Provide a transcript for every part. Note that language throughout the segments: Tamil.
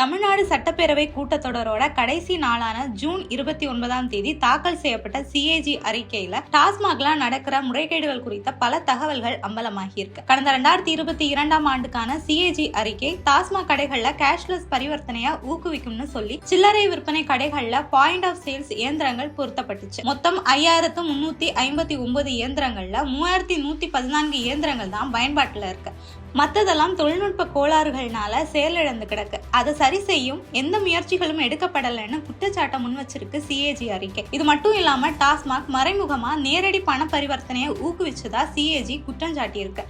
தமிழ்நாடு சட்டப்பேரவை கூட்டத்தொடரோட கடைசி நாளான ஜூன் இருபத்தி ஒன்பதாம் தேதி தாக்கல் செய்யப்பட்ட சிஏஜி அறிக்கையில டாஸ்மாக்ல நடக்கிற முறைகேடுகள் குறித்த பல தகவல்கள் அம்பலமாகியிருக்கு. கடந்த ரெண்டாயிரத்தி இருபத்தி இரண்டாம் ஆண்டுக்கான சிஏஜி அறிக்கை டாஸ்மாக் கடைகள்ல கேஷ்லெஸ் பரிவர்த்தனையை ஊக்குவிக்கும்னு சொல்லி சில்லறை விற்பனை கடைகள்ல பாயிண்ட் ஆஃப் சேல்ஸ் இயந்திரங்கள் பொருத்தப்பட்டுச்சு. மொத்தம் ஐயாயிரத்து முன்னூத்தி ஐம்பத்தி ஒன்பது இயந்திரங்கள்ல மூவாயிரத்தி நூத்தி பதினான்கு இயந்திரங்கள் தான் பயன்பாட்டுல இருக்கு. மத்ததெல்லாம் தொழில்நுட்ப கோளாறுகள்னால செயலிழந்து கிடக்கு. அதை சரி செய்யும் எந்த முயற்சிகளும் எடுக்கப்படலைன்னு குற்றச்சாட்டை முன் வச்சிருக்கு சிஏஜி அறிக்கை. இது மட்டும் இல்லாம டாஸ்மாக் மறைமுகமா நேரடி பண பரிவர்த்தனையை ஊக்குவிச்சதா சிஏஜி குற்றம் சாட்டியிருக்கு.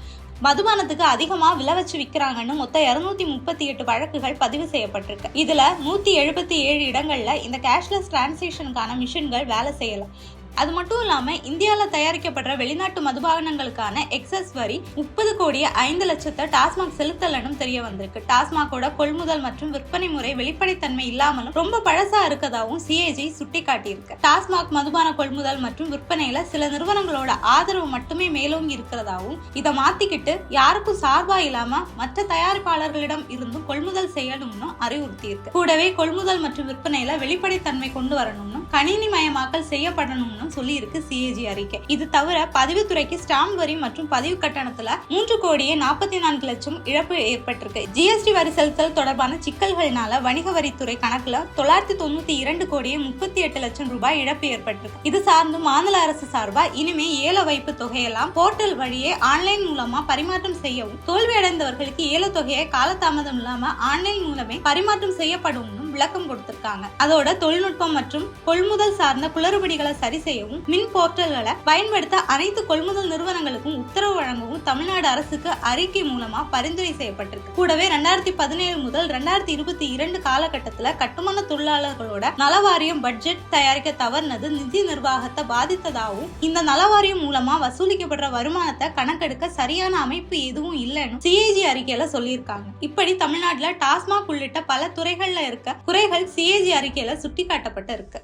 மதுபானத்துக்கு அதிகமா விலை வச்சு விற்கிறாங்கன்னு மொத்தம் இருநூத்தி முப்பத்தி எட்டு வழக்குகள் பதிவு செய்யப்பட்டிருக்கு. இதுல நூத்தி எழுபத்தி ஏழு இடங்கள்ல இந்த கேஷ்லெஸ் டிரான்சேக்ஷனுக்கான மிஷின்கள் வேலை செய்யல. அது மட்டும் இல்லாம இந்தியாவில் தயாரிக்கப்படுற வெளிநாட்டு மதுபானங்களுக்கான எக்ஸஸ் வரி முப்பது கோடியே ஐந்து லட்சத்தை டாஸ்மாக் செலுத்தலனும் தெரிய வந்திருக்கு. டாஸ்மாகோட கொள்முதல் மற்றும் விற்பனை முறை வெளிப்படைத்தன்மை இல்லாமலும் ரொம்ப பழசா இருக்கதாகவும் சிஏஜி சுட்டி காட்டியிருக்கு டாஸ்மாக் மதுபான கொள்முதல் மற்றும் விற்பனையில சில நிறுவனங்களோட ஆதரவு மட்டுமே மேலோங்கி இருக்கிறதாகவும் இதை மாத்திக்கிட்டு யாருக்கும் சார்பா இல்லாம மற்ற தயாரிப்பாளர்களிடம் இருந்தும் கொள்முதல் செய்யணும்னு அறிவுறுத்தியிருக்கு. கூடவே கொள்முதல் மற்றும் விற்பனையில வெளிப்படைத்தன்மை கொண்டு வரணும் கணினி மயமாக்கல் செய்யப்படணும்னு சொல்லியிருக்கு சிஏஜி அறிக்கை. இது தவிர பதிவுத்துறைக்கு ஸ்டாம்ப் வரி மற்றும் பதிவு கட்டணத்துல மூன்று கோடியே நாற்பத்தி நான்கு லட்சம் இழப்பு ஏற்பட்டிருக்கு. ஜிஎஸ்டி வரி செலுத்தல் தொடர்பான சிக்கல்களினால வணிக வரித்துறை கணக்குல தொள்ளாயிரத்தி தொண்ணூத்தி இரண்டு கோடியே முப்பத்தி எட்டு லட்சம் ரூபாய் இழப்பு ஏற்பட்டிருக்கு. இது சார்ந்து மாநில அரசு சார்பா இனிமே ஏல வைப்பு தொகையெல்லாம் போர்ட்டல் வழியே ஆன்லைன் மூலமா பரிமாற்றம் செய்யவும் தோல்வியடைந்தவர்களுக்கு ஏல தொகையை காலதாமதம் இல்லாம ஆன்லைன் மூலமே பரிமாற்றம் செய்யப்படும் விளக்கம் கொடுத்திருக்காங்க. அதோட தொழில்நுட்பம் மற்றும் கொள்முதல் சார்ந்த குளறுபடிகளை சரி செய்யவும் மின் போர்ட்டல்களை பயன்படுத்த அனைத்து கொள்முதல் நிறுவனங்களுக்கும் உத்தரவு வழங்கவும் தமிழ்நாடு அரசுக்கு அறிக்கை மூலமா பரிந்துரை செய்யப்பட்டிருக்கு. கூடவே ரெண்டாயிரத்தி பதினேழு முதல் ரெண்டாயிரத்தி இருபத்தி இரண்டு காலகட்டத்தில் கட்டுமான தொழிலாளர்களோட நலவாரியம் பட்ஜெட் தயாரிக்க தவறுனது நிதி நிர்வாகத்தை பாதித்ததாகவும் இந்த நலவாரியம் மூலமா வசூலிக்கப்படுற வருமானத்தை கணக்கெடுக்க சரியான அமைப்பு எதுவும் இல்லைன்னு சிஏஜி அறிக்கையில சொல்லியிருக்காங்க. இப்படி தமிழ்நாட்டில் டாஸ்மாக் உள்ளிட்ட பல துறைகள்ல இருக்க குறைகள் சிஏஜி அறிக்கையில சுட்டிக்காட்டப்பட்டு இருக்கு